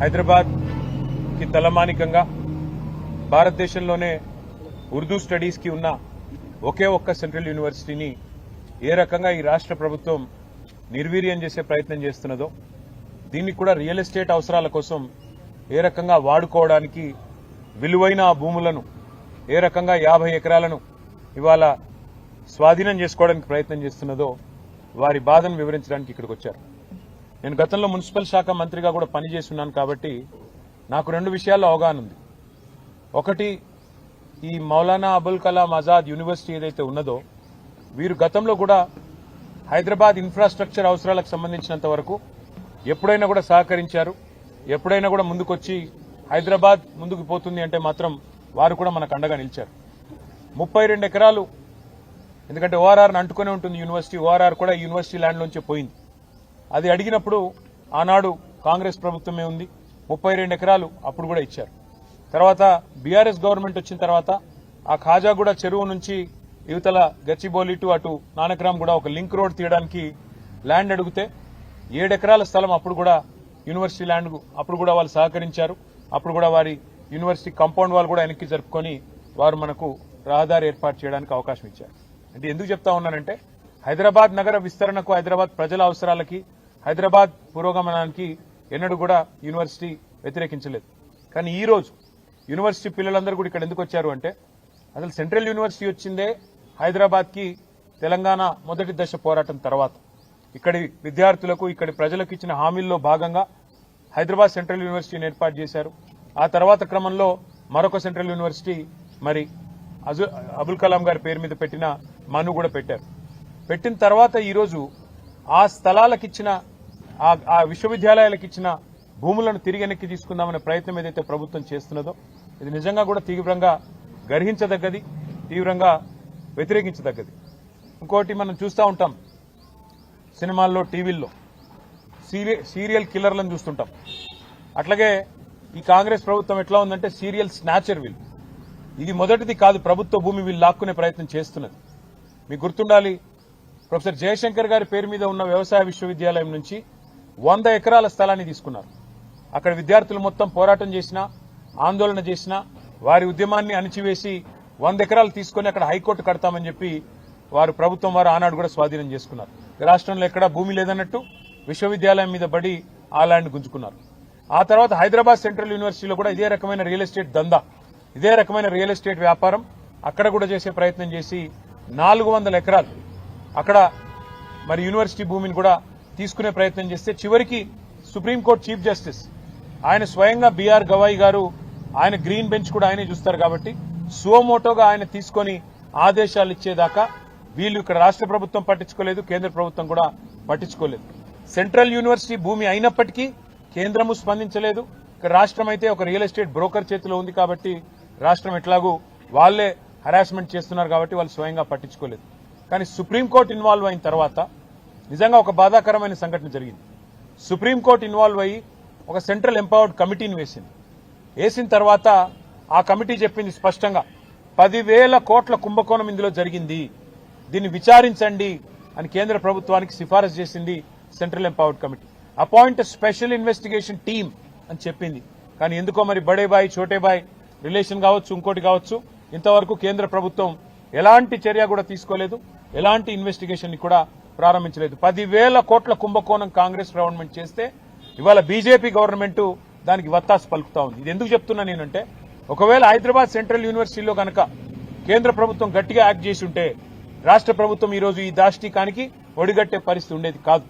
హైదరాబాద్కి తలమానికంగా భారతదేశంలోనే ఉర్దూ స్టడీస్కి ఉన్న ఒకే ఒక్క సెంట్రల్ యూనివర్సిటీని ఏ రకంగా ఈ రాష్ట్ర ప్రభుత్వం నిర్వీర్యం చేసే ప్రయత్నం చేస్తున్నదో దీన్ని కూడా రియల్ ఎస్టేట్ అవసరాల కోసం ఏ రకంగా వాడుకోవడానికి విలువైన ఆ భూములను ఏ రకంగా యాభై ఎకరాలను ఇవాళ స్వాధీనం చేసుకోవడానికి ప్రయత్నం చేస్తున్నదో వారి బాధను వివరించడానికి ఇక్కడికి వచ్చారు. నేను గతంలో మున్సిపల్ శాఖ మంత్రిగా కూడా పనిచేస్తున్నాను కాబట్టి నాకు రెండు విషయాల్లో అవగాహన ఉంది. ఒకటి ఈ మౌలానా అబుల్ కలాం ఆజాద్ యూనివర్సిటీ ఏదైతే ఉన్నదో వీరు గతంలో కూడా హైదరాబాద్ ఇన్ఫ్రాస్ట్రక్చర్ అవసరాలకు సంబంధించినంత వరకు ఎప్పుడైనా కూడా సహకరించారు. ఎప్పుడైనా కూడా ముందుకొచ్చి హైదరాబాద్ ముందుకు పోతుంది అంటే మాత్రం వారు కూడా మనకు అండగా నిలిచారు. ముప్పై రెండు ఎకరాలు ఎందుకంటే ఓఆర్ఆర్ని అంటుకునే ఉంటుంది యూనివర్సిటీ ఓఆర్ఆర్ కూడా యూనివర్సిటీ ల్యాండ్లోంచే పోయింది. అది అడిగినప్పుడు ఆనాడు కాంగ్రెస్ ప్రభుత్వమే ఉంది. ముప్పై రెండు ఎకరాలు అప్పుడు కూడా ఇచ్చారు. తర్వాత బీఆర్ఎస్ గవర్నమెంట్ వచ్చిన తర్వాత ఆ ఖాజాగూడ చెరువు నుంచి యువతల గచ్చిబోలి టు అటు నానక్రామ్ కూడా ఒక లింక్ రోడ్ తీయడానికి ల్యాండ్ అడిగితే ఏడెకరాల స్థలం అప్పుడు కూడా యూనివర్సిటీ ల్యాండ్ అప్పుడు కూడా వాళ్ళు సహకరించారు. అప్పుడు కూడా వారి యూనివర్సిటీ కాంపౌండ్ వాళ్ళు కూడా వెనక్కి జరుపుకొని వారు మనకు రహదారి ఏర్పాటు చేయడానికి అవకాశం ఇచ్చారు. అంటే ఎందుకు చెప్తా ఉన్నానంటే హైదరాబాద్ నగర విస్తరణకు హైదరాబాద్ ప్రజల అవసరాలకి హైదరాబాద్ పురోగమనానికి ఎన్నడూ కూడా యూనివర్సిటీ వ్యతిరేకించలేదు. కానీ ఈ రోజు యూనివర్సిటీ పిల్లలందరూ కూడా ఇక్కడ ఎందుకు వచ్చారు అంటే అసలు సెంట్రల్ యూనివర్సిటీ వచ్చిందే హైదరాబాద్కి తెలంగాణ మొదటి దశ పోరాటం తర్వాత. ఇక్కడి విద్యార్థులకు ఇక్కడి ప్రజలకు ఇచ్చిన హామీల్లో భాగంగా హైదరాబాద్ సెంట్రల్ యూనివర్సిటీని ఏర్పాటు చేశారు. ఆ తర్వాత క్రమంలో మరొక సెంట్రల్ యూనివర్సిటీ మరి అజు- అబుల్ కలాం గారి పేరు మీద పెట్టిన మను కూడా పెట్టారు. పెట్టిన తర్వాత ఈరోజు ఆ స్థలాలకు ఇచ్చిన ఆ- విశ్వవిద్యాలయాలకు ఇచ్చిన భూములను తిరిగి వెనక్కి తీసుకుందామనే ప్రయత్నం ఏదైతే ప్రభుత్వం చేస్తున్నదో ఇది నిజంగా కూడా తీవ్రంగా గర్హించదగ్గది తీవ్రంగా వ్యతిరేకించదగ్గది. ఇంకోటి మనం చూస్తూ ఉంటాం సినిమాల్లో టీవీల్లో సీరియల్ సీరియల్ కిల్లర్లను చూస్తుంటాం. అట్లాగే ఈ కాంగ్రెస్ ప్రభుత్వం ఎట్లా ఉందంటే సీరియల్ స్నాచర్ విల్. ఇది మొదటిది కాదు ప్రభుత్వ భూమి వీళ్ళు లాక్కునే ప్రయత్నం చేస్తున్నది. మీకు గుర్తుండాలి ప్రొఫెసర్ జయశంకర్ గారి పేరు మీద ఉన్న వ్యవసాయ విశ్వవిద్యాలయం నుంచి వంద ఎకరాల స్థలాన్ని తీసుకున్నారు. అక్కడ విద్యార్థులు మొత్తం పోరాటం చేసినా ఆందోళన చేసినా వారి ఉద్యమాన్ని అణిచివేసి వంద ఎకరాలు తీసుకొని అక్కడ హైకోర్టు కడతామని చెప్పి వారు ప్రభుత్వం వారు ఆనాడు కూడా స్వాధీనం చేసుకున్నారు. రాష్ట్రంలో ఎక్కడా భూమి లేదన్నట్టు విశ్వవిద్యాలయం మీద బడి ఆ ల్యాండ్ గుంజుకున్నారు. ఆ తర్వాత హైదరాబాద్ సెంట్రల్ యూనివర్సిటీలో కూడా ఇదే రకమైన రియల్ ఎస్టేట్ దందా ఇదే రకమైన రియల్ ఎస్టేట్ వ్యాపారం అక్కడ కూడా చేసే ప్రయత్నం చేసి నాలుగు వందల ఎకరాలు అక్కడ మరి యూనివర్సిటీ భూమిని కూడా తీసుకునే ప్రయత్నం చేస్తే చివరికి సుప్రీంకోర్టు చీఫ్ జస్టిస్ ఆయన స్వయంగా బీఆర్ గవాయి గారు ఆయన గ్రీన్ బెంచ్ కూడా ఆయనే చూస్తారు కాబట్టి సువమోటోగా ఆయన తీసుకొని ఆదేశాలు ఇచ్చేదాకా వీళ్ళు ఇక్కడ రాష్ట్ర ప్రభుత్వం పట్టించుకోలేదు కేంద్ర ప్రభుత్వం కూడా పట్టించుకోలేదు. సెంట్రల్ యూనివర్సిటీ భూమి అయినప్పటికీ కేంద్రము స్పందించలేదు. ఇక్కడ రాష్ట్రం అయితే ఒక రియల్ ఎస్టేట్ బ్రోకర్ చేతిలో ఉంది కాబట్టి రాష్ట్రం ఎట్లాగూ వాళ్ళే హరాస్మెంట్ చేస్తున్నారు కాబట్టి వాళ్ళు స్వయంగా పట్టించుకోలేదు. కానీ సుప్రీంకోర్టు ఇన్వాల్వ్ అయిన తర్వాత నిజంగా ఒక బాధాకరమైన సంఘటన జరిగింది. సుప్రీంకోర్టు ఇన్వాల్వ్ అయ్యి ఒక సెంట్రల్ ఎంపవర్డ్ కమిటీని వేసింది. వేసిన తర్వాత ఆ కమిటీ చెప్పింది స్పష్టంగా పదివేల కోట్ల కుంభకోణం ఇందులో జరిగింది. దీన్ని విచారించండి అని కేంద్ర ప్రభుత్వానికి సిఫారసు చేసింది central empowered committee. Appoint special investigation team అని చెప్పింది. కానీ ఎందుకో మరి బడేబాయ్ చోటేబాయ్ రిలేషన్ కావచ్చు ఇంకోటి కావచ్చు ఇంతవరకు కేంద్ర ప్రభుత్వం ఎలాంటి చర్య కూడా తీసుకోలేదు. ఎలాంటి ఇన్వెస్టిగేషన్ని కూడా ప్రారంభించలేదు. పదివేల కోట్ల కుంభకోణం కాంగ్రెస్ గవర్నమెంట్ చేస్తే ఇవాళ బీజేపీ గవర్నమెంట్ దానికి వత్తాసు పలుకుతా ఉంది. ఇది ఎందుకు చెప్తున్నా నేనంటే ఒకవేళ హైదరాబాద్ సెంట్రల్ యూనివర్సిటీలో కనుక కేంద్ర ప్రభుత్వం గట్టిగా యాక్ట్ చేసి ఉంటే రాష్ట్ర ప్రభుత్వం ఈ రోజు ఈ దాష్టీకానికి ఒడిగట్టే పరిస్థితి ఉండేది కాదు.